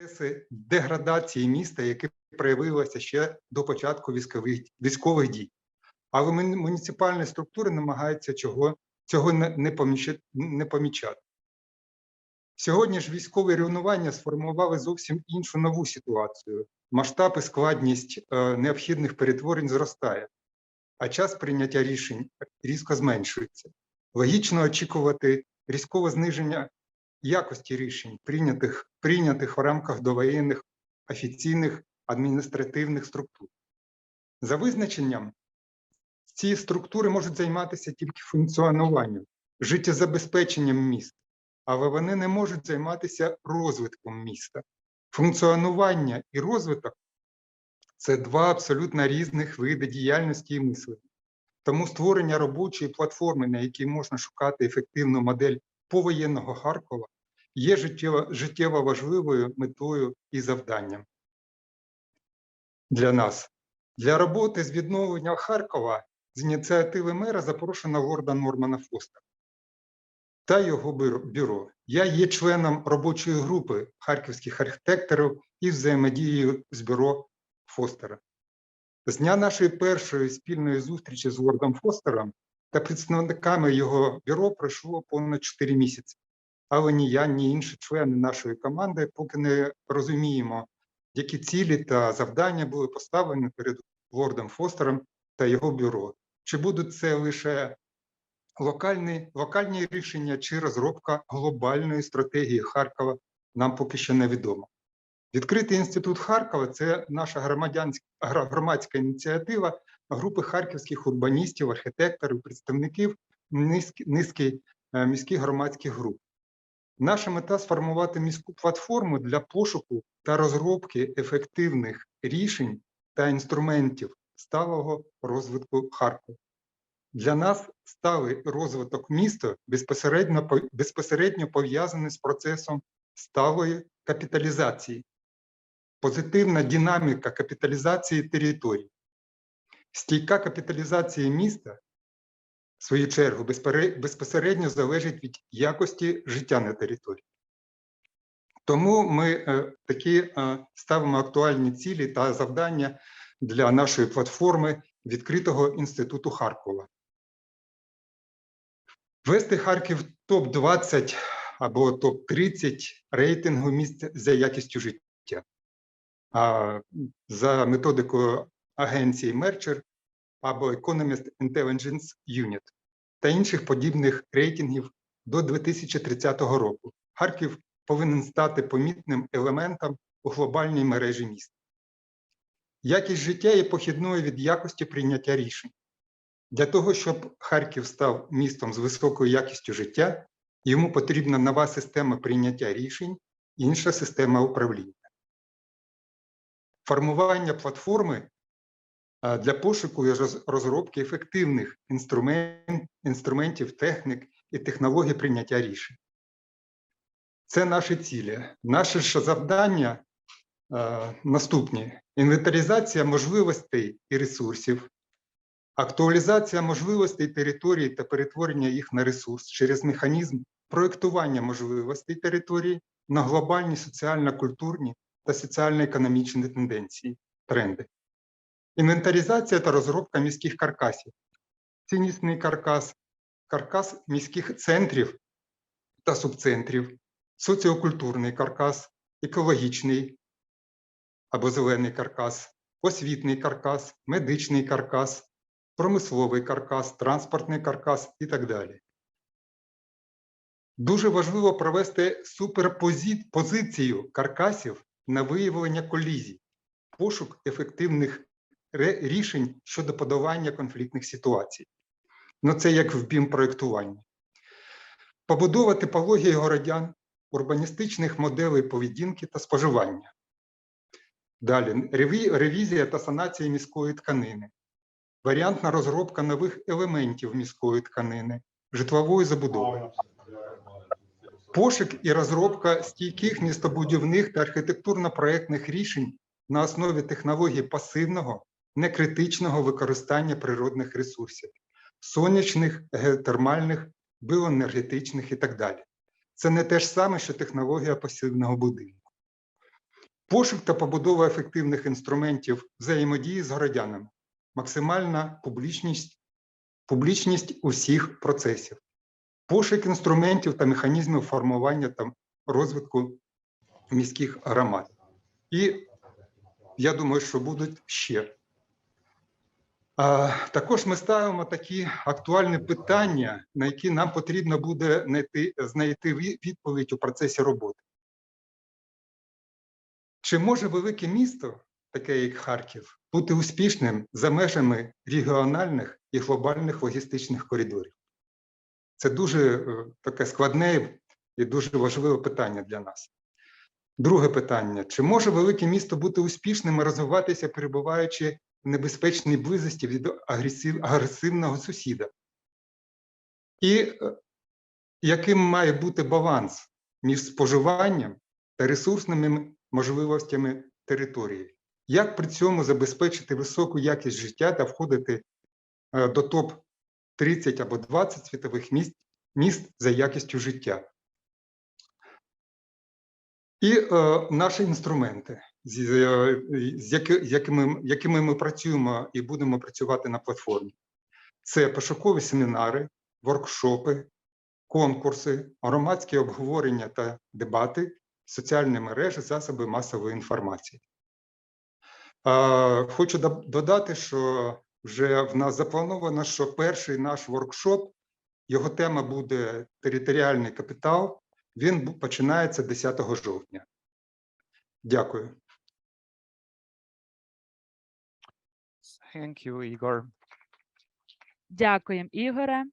процеси деградації міста, які проявилися ще до початку військових, військових дій. Але муніципальні структури намагаються чого, цього не, не, помічати. Сьогодні ж військові рівнування сформували зовсім іншу нову ситуацію. Масштаб і складність е, необхідних перетворень зростає, а час прийняття рішень різко зменшується. Логічно очікувати різкове зниження якості рішень, прийнятих, прийнятих в рамках довоєнних офіційних адміністративних структур. За визначенням, ці структури можуть займатися тільки функціонуванням, життєзабезпеченням міста, але вони не можуть займатися розвитком міста. Функціонування і розвиток це два абсолютно різних види діяльності і мислення. Тому створення робочої платформи, на якій можна шукати ефективну модель повоєнного Харкова, є життєво, життєво важливою метою і завданням для нас. Для роботи з відновлення Харкова з ініціативи мера запрошено лорда Нормана Фостера та його бюро-. Я є членом робочої групи харківських архітекторів і взаємодією з бюро Фостера. З дня нашої першої спільної зустрічі з лордом Фостером та представниками його бюро пройшло понад 4 місяці. Але ні я, ні інші члени нашої команди поки не розуміємо, які цілі та завдання були поставлені перед лордом Фостером та його бюро. Чи будуть це лише локальні, локальні рішення чи розробка глобальної стратегії Харкова, нам поки що невідомо. Відкритий інститут Харкова це наша громадянська громадська ініціатива групи харківських урбаністів, архітекторів, представників низки, низки е, міських громадських груп. Наша мета сформувати міську платформу для пошуку та розробки ефективних рішень та інструментів сталого розвитку Харкова. Для нас сталий розвиток міста безпосередньо, безпосередньо пов'язаний з процесом сталої капіталізації, позитивна динаміка капіталізації територій. Стійка капіталізація міста, в свою чергу, безпосередньо залежить від якості життя на території. Тому ми е, такі е, ставимо актуальні цілі та завдання для нашої платформи відкритого інституту Харкова. Вести Харків топ-20 або топ-30 рейтингу місць за якістю життя. А за методикою агенції Mercer або Economist Intelligence Unit та інших подібних рейтингів до 2030 року. Харків повинен стати помітним елементом у глобальній мережі міст. Якість життя є похідною від якості прийняття рішень. Для того, щоб Харків став містом з високою якістю життя, йому потрібна нова система прийняття рішень, інша система управління. Формування платформи для пошуку і розробки ефективних інструмен- інструментів, технік і технологій прийняття рішень. Це наші цілі. Наше ж завдання е, наступні: інвентаризація можливостей і ресурсів, актуалізація можливостей території та перетворення їх на ресурс через механізм проєктування можливостей території на глобальні соціально-культурні та соціально-економічні тенденції, тренди. Інвентаризація та розробка міських каркасів. Ціннісний каркас, каркас міських центрів та субцентрів, соціокультурний каркас, екологічний або зелений каркас, освітний каркас, медичний каркас, промисловий каркас, транспортний каркас і так далі. Дуже важливо провести суперпозицію каркасів на виявлення колізій, пошук ефективних рішень щодо подолання конфліктних ситуацій. Ну, це як в БІМ-проєктуванні. Побудова типології городян, урбаністичних моделей поведінки та споживання. Далі реві- ревізія та санація міської тканини, варіантна розробка нових елементів міської тканини, житлової забудови. Пошук і розробка стійких містобудівних та архітектурно-проектних рішень на основі технологій пасивного, некритичного використання природних ресурсів, сонячних, геотермальних, біоенергетичних і так далі. Це не те ж саме, що технологія пасивного будинку. Пошук та побудова ефективних інструментів взаємодії з городянами, максимальна публічність, публічність усіх процесів, пошук інструментів та механізмів формування та розвитку міських громад. І я думаю, що будуть ще. Також ми ставимо такі актуальні питання, на які нам потрібно буде знайти, знайти відповідь у процесі роботи. Чи може велике місто, таке як Харків, бути успішним за межами регіональних і глобальних логістичних коридорів? Це дуже е, таке складне і дуже важливе питання для нас. Друге питання: чи може велике місто бути успішним і розвиватися, перебуваючи в небезпечній близості від агресив, агресивного сусіда? І е, яким має бути баланс між споживанням та ресурсними можливостями території? Як при цьому забезпечити високу якість життя та входити е, до топ 30 або 20 світових міст, міст за якістю життя? І е, наші інструменти, з, е, з якими, якими ми працюємо і будемо працювати на платформі, це пошукові семінари, воркшопи, конкурси, громадські обговорення та дебати, соціальні мережі, засоби масової інформації. Е, Хочу додати, що вже в нас заплановано, що перший наш воркшоп, його тема буде територіальний капітал. Він починається 10 жовтня. Дякую. Thank you, Ігор. Дякуємо, Ігоре.